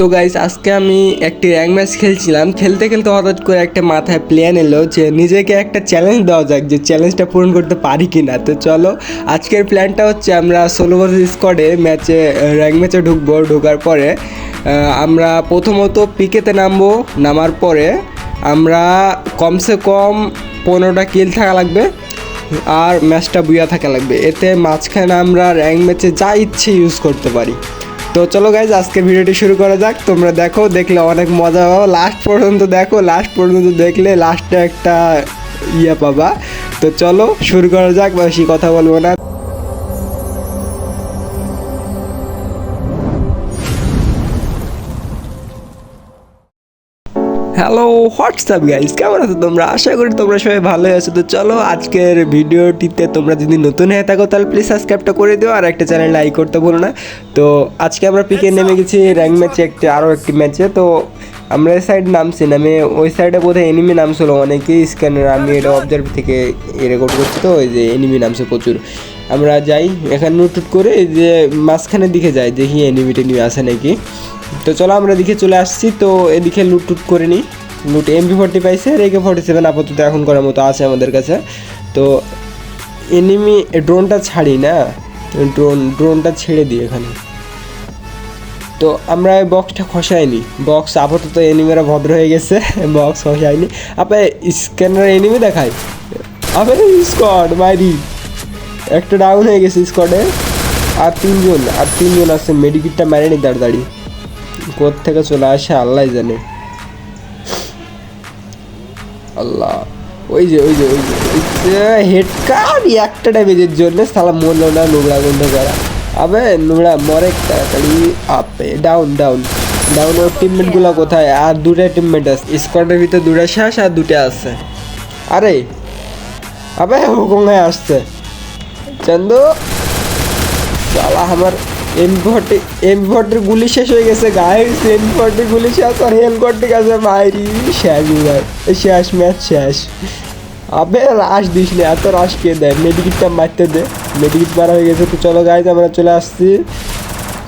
তো গাইস আজকে আমি একটি র্যাঙ্ক ম্যাচ খেলছিলাম। খেলতে খেলতে হঠাৎ করে একটা মাথায় প্ল্যান এলো যে নিজেকে একটা চ্যালেঞ্জ দেওয়া যাক, যে চ্যালেঞ্জটা পূরণ করতে পারি কি না তো চলো, আজকের প্ল্যানটা হচ্ছে আমরা ষোলো বছর স্কোয়াডে ম্যাচে র্যাঙ্ক ম্যাচে ঢুকবো। ঢোকার পরে আমরা প্রথমত পিকেতে নামবো। নামার পরে আমরা কমসে কম পনেরোটা কিল থাকা লাগবে আর ম্যাচটা বুয়া থাকা লাগবে। এতে মাঝখানে আমরা র্যাঙ্ক ম্যাচে যা ইচ্ছে ইউজ করতে পারি। তো চলো গাইজ আজকে ভিডিওটি শুরু করা যাক। তোমরা দেখো, দেখলে অনেক মজা পাবো। লাস্ট পর্যন্ত দেখো লাস্ট পর্যন্ত দেখলে লাস্টে একটা ইয়ে পাবা। তো চলো, শুরু করা যাক, বেশি কথা বলব না। হ্যালো হোয়াটসঅ্যাপ গাইস কেমন আছো তোমরা? আশা করি তোমরা সবাই ভালো আছো। তো চলো আজকের ভিডিওটিতে তোমরা যদি নতুন হয়ে থাকো তাহলে প্লিজ সাবস্ক্রাইবটা করে দিও আর একটা চ্যানেল লাইক করতে বলো না। তো আজকে আমরা পিকে নেমে গেছি র্যাঙ্ক ম্যাচে একটি আরও একটি ম্যাচে তো আমরা এই সাইড নামছি নামে ওই সাইডে বোধহয় এনিমি নামছিল। অনেকেই স্ক্যানার আমি এটা অবজার্ভ থেকে রেকর্ড করছি তো ওই যে এনিমি নামছে প্রচুর। আমরা যাই এখানে নোট করে এই যে মাঝখানের দিকে যাই দেখি এনিমি টেনিমি আছে নাকি। তো চলো আমরা এদিকে চলে আসছি, তো এদিকে লুট টুট করে নিই। লুট এমপি ফোর্টি পাইছে আর একে ফোর্টি সেভেন আপাতত এখন করার মতো আছে আমাদের কাছে। তো এনিমি ড্রোনটা ছাড়ি না? ড্রোন ড্রোনটা ছেড়ে দিই এখানে। তো আমরা এই বক্সটা খসাইনি। বক্স আপাতত এনিমিরা ভদ্র হয়ে গেছে বক্স খসাইনি। আপে স্ক্যানার এনিমি দেখাই আপে স্কোয়াড মাইরি। একটা ডাউন হয়ে গেছে স্কোয়াডে আর তিনজন আর তিনজন আছে মেডিকিটটা মারেনি দাঁড় থেকে চলে আসে, আল্লাহ জানে। আল্লাহ। ওই যে ওই যে ওই যে যে, হেড কার? একটা ড্যামেজের জন্য সালা মরলো না নোংরা গন্ধ করা। আবে, নোংরা, মরে তাড়াতাড়ি আপে। ডাউন ডাউন ডাউন ওর টিমমেটগুলো কোথায়? আর দুটা টিমমেট আছে। স্কোয়াডের ভিতরে দুটা শেষ আর দুটা আছে। আরে, আবে, হুকুম হয়ে আসছে। চন্দু সালা আমার এম ফর্টি গুলি শেষ হয়ে গেছে গাইস এম ফর্টির গুলি শেষ, আর হেল করতে গেছে শেষ এবার শেষ ম্যাচ শেষ। আবে রাশ দিস না, এত রাশ কে দেয়? মেডিকিটটা মারতে দে। মেডিকিট মারা হয়ে গেছে, তো চলো গাইজ আমরা চলে আসছি।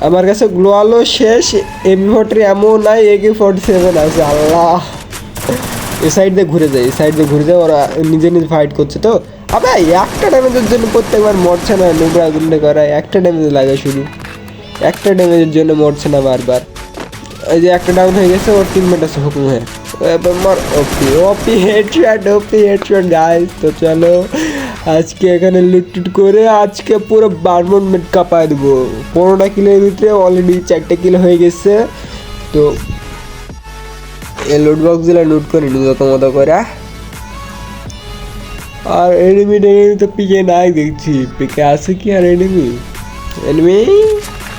আমার কাছে গ্লোয়ালও শেষ এম ফর্টির এমন নাই একে ফর্টি সেভেন আছে, আল্লাহ। এ সাইড দিয়ে ঘুরে যায় এই সাইড দিয়ে ঘুরে যায় ওরা নিজে নিজে ফাইট করছে তো। আবে, একটা ড্যামেজের জন্য প্রত্যেকবার মরছে না, নোংরা গুন্ডে করায়, একটা ড্যামেজ লাগে শুধু। একটা ড্যামেজের জন্য মরছে না বারবার। এই যে একটা ডাউন হয়ে গেছে, ওর টিমমেট আছে, হুকুম হয়ে। এবার মর, OP OP headshot OP headshot guys তো চলো, আজকে এখানে লুটটুট করে আজকে পুরো বারমন মিট কাপায় দেবো। পনেরোটা কিলোর ভিতরে অলরেডি চারটে কিলো হয়ে গেছে। তো, এই লুট বক্সগুলো লুট করে নিই যত মতো করে। আর এনিমি এনিমি তো পিকে নাই দেখছি। পিকে আছে কি আর এনিমি এনিমি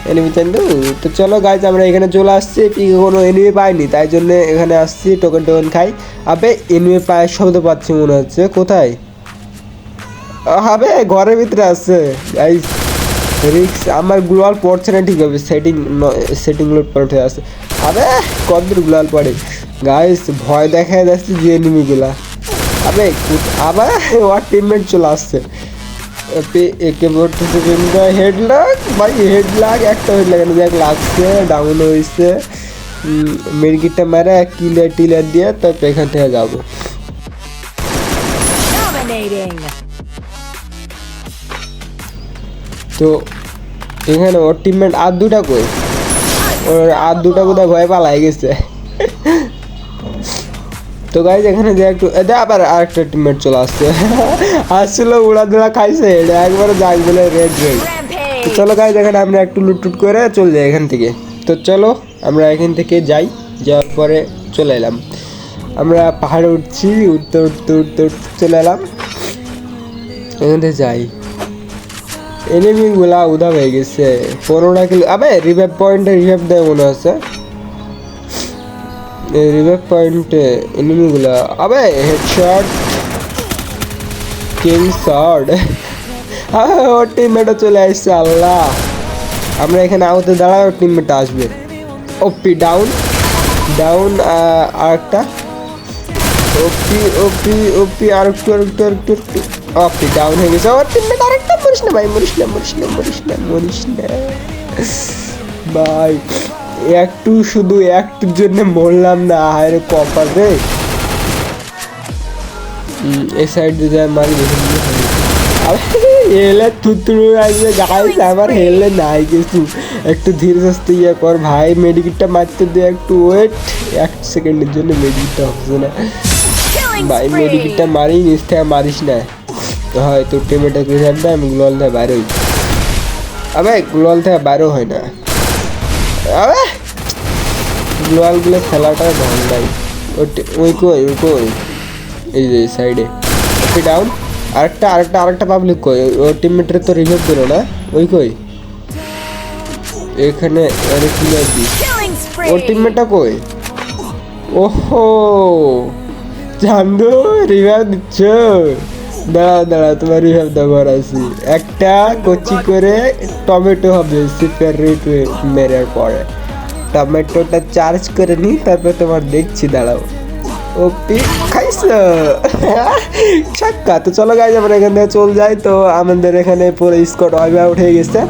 এনিমি চান্দু তো চলো গাইজ আমরা এখানে চলে আসছি। পিকে কোনো এনিমি পাইনি, তাই জন্য এখানে আসছি টোকেন টোকেন খাই। আবে এনিমি পায়ের শব্দ পাচ্ছি মনে হচ্ছে। কোথায়? হবে ঘরের ভিতরে আছে। গাইজ রিক্স আমার গ্লোয়াল পড়ছে না ঠিক হবে সেটিং সেটিং লোড পড়ে আছে। আবে, কতদূর গ্লোয়াল পড়ে? গাইস ভয় দেখায় যাচ্ছে যে এনিমিগুলা আবে আবার ওর টিমমেট চলে আসছে। একে পড়তেছে কিন্তু হেড লাগ ভাই হেড লাগ একটা হেড লাগানো দেখ লাগছে ডাউন হয়েছে মেরগিটটা মেরে কিলার টিলার দিয়ে তারপর এখান থেকে যাব। তো এখানে ওর টিমমেট আর দুটা কই? ওর আর দুটা কোথায় ভয় পালাই গেছে। তো গাইজ এখানে যে একটু এতে আবার আর একটা টিমমেট চলে আসছে। আসছিল উড়া দুড়া খাইছে। এটা একবারে যাক বলে রেড রেড তো চলো গাইজ এখানে আমরা একটু লুটটুট করে চলে যাই এখান থেকে। তো চলো আমরা এখান থেকে যাই যাওয়ার পরে চলে এলাম। আমরা পাহাড়ে উঠছি উঠতে উঠতে উঠতে উঠতে চলে এলাম। এখান থেকে যাই। এনিমিগুলা উদা হয়ে গেছে। পনেরোটা কিলো আবে রিভাইভ পয়েন্টে রিভাইভ দেয় মনে আছে রিভাইভ পয়েন্টে এনিমিগুলা আবে হেডশট কিং শট ওর টিমমেটও চলে আসছে, আল্লাহ। আমরা এখানে আউতে দাঁড়াই ওর টিমমেটটা আসবে। ওপি ডাউন ডাউন আর একটা ওপি ওপি ওপি আর একটু আর একটু আর একটু ওপি ডাউন হয়ে গেছে। ওর টিমমেট আরেকটা, মরিস না ভাই, মরিস না মরিস না মরিস না মরিস না। ভাই একটু শুধু একটুর জন্য মরলাম না আরে কপার রে। এই সাইড দিয়ে যায় মারি আসবে গাইস আমার হেলে নাই কিছু। একটু ধীরে সুস্থে ইয়ে কর ভাই মেডিকেটটা মারতে দে একটু ওয়েট এক সেকেন্ডের জন্য মেডিকেটটা হচ্ছে না ভাই. মেডিকেটটা মারি নিচ থেকে মারিস না। হয় তোর টিমেটা ক্রিকেট দেয় আমি গ্লোয়াল থেকে বাইরে হই। আবে গ্লোয়াল থেকে বাইরেও হয় না। আবে গ্লোয়ালগুলো খেলাটা ঢং নাই ওই- কই ওই কই? এই যে সাইডে ওকে ডাউন আরেকটা আরেকটা আরেকটা পাবলিক কই? ও টিমমেটের তো রিভাইভ দিল না? ওই কই? এখানে আরে ক্লিয়ার দি ওর. টিমমেটটা কই? ওহো! চান্দু রিভাইভ দিচ্ছ? দাঁড়াও দাঁড়াও তোমার রিভাইভ দেওয়ার আছি। একটা কচি করে টমেটো হবে সুপার রেট মেরার পরে। টমেটোটা চার্জ করে নি, তারপর তোমার দেখছি, দাঁড়াও। ও পিক খাইছ? ছাক্কা, তো চলো গাইজ আমরা এখান থেকে চলে যাই। তো আমাদের এখানে পুরো স্কট ওয়াইবা উঠে গেছে।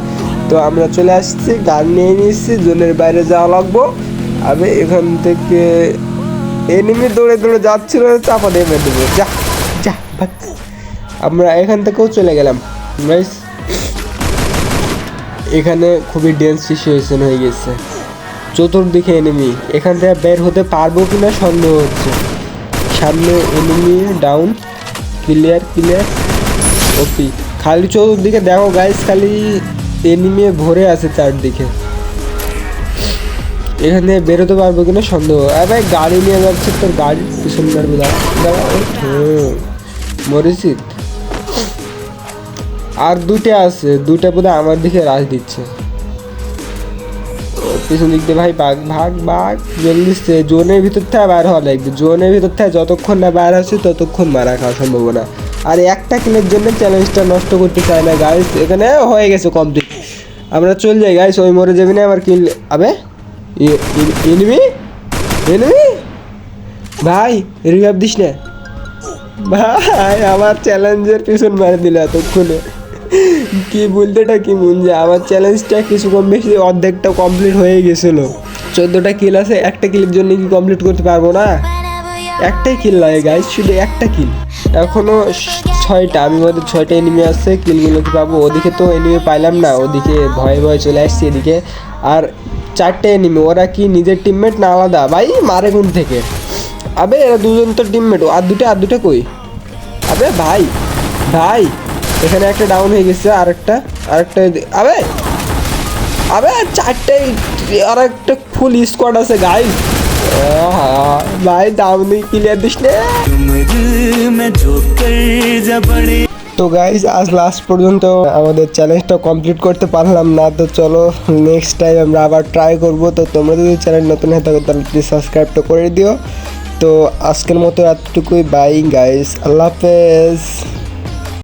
তো আমরা চলে আসছি, গান নিয়ে নিয়েছি জোনের বাইরে যাওয়া লাগবো। আমি এখান থেকে এনিমি দৌড়ে দৌড়ে যাচ্ছিল, চাপা দিয়ে মেরে দেবো। যা যা। আমরা এখান থেকেও চলে গেলাম। এখানে খুবই ডেন্স সিচুয়েশন হয়ে গেছে। চতুর্দিকে এনিমি এখান থেকে বের হতে পারব কিনা সন্দেহ হচ্ছে। সামনে enemy down clear clear OP খালি চতুর্দিকে দেখো গাইস খালি এনিমি ভরে আছে চারদিকে। এখান থেকে বেরোতে পারব কিনা সন্দেহ। আর ভাই, গাড়ি নিয়ে যাচ্ছে তোর গাড়ি। পিছন মারবে দাঁড়া আর দুটো আছে দুটা বোধহয় আমার দিকে রাজ দিচ্ছে। পিছন দিক দিয়ে ভাই ভাগ ভাগ ভাগ জলদি সে জোনের ভিতর থেকে বাইর হওয়া লাগবে। জোনের ভিতর থেকে যতক্ষণ না বাইর আসছে ততক্ষণ মারা খাওয়ার সম্ভাবনা। আর একটা কিলের জন্য চ্যালেঞ্জটা নষ্ট করতে চায় না গাইস এখানে হয়ে গেছে কমপ্লিট আমরা চল যাই গাইস ওই মরে যাবি না, আবার কিল আবে? এনিমি এনিমি ভাই রিভাব দিস না। ভাই, আমার চ্যালেঞ্জের পিছন মারে দিল এতক্ষণে। কি বলতেটা কি মন যে আমার চ্যালেঞ্জটা কিছু কম বেশি, অর্ধেকটা কমপ্লিট হয়ে গেছিল। চোদ্দোটা কিল আছে, একটা কিলের জন্য কি কমপ্লিট করতে পারব না? একটাই কিল লাগে গাইজ শুধু একটা কিল এখনও ছ- ছয়টা, আমি মধ্যে ছয়টা এনিমি আছে কিলগুলো কি পাবো? ওদিকে তো এনিমি পাইলাম না, ওদিকে ভয়ে ভয়ে চলে আসছি এদিকে। আর চারটে এনিমি ওরা কি নিজের টিমমেট না আলাদা? ভাই, মারে কোন থেকে? আবে, এরা দুজন তো টিমমেট আর দুটো আর দুটো কই? আবে, ভাই ভাই এখানে একটা ডাউন হয়ে গেছে, আরেকটা আরেকটা আবে! আবে, চারটে আর একটা ফুল স্কোয়াড আছে গাইস ভাই ডাউন ক্লিয়ার দিস তো গাইজ আজ লাস্ট পর্যন্ত আমাদের চ্যালেঞ্জটা কমপ্লিট করতে পারলাম না। তো চলো নেক্সট টাইম আমরা আবার ট্রাই করব। তো তোমরা যদি চ্যানেল নতুন হয়ে থাকো, তাহলে প্লিজ সাবস্ক্রাইবটা করে দিও। তো আজকের মতো এতটুকুই বাই গাইজ আল্লাহ হাফেজ।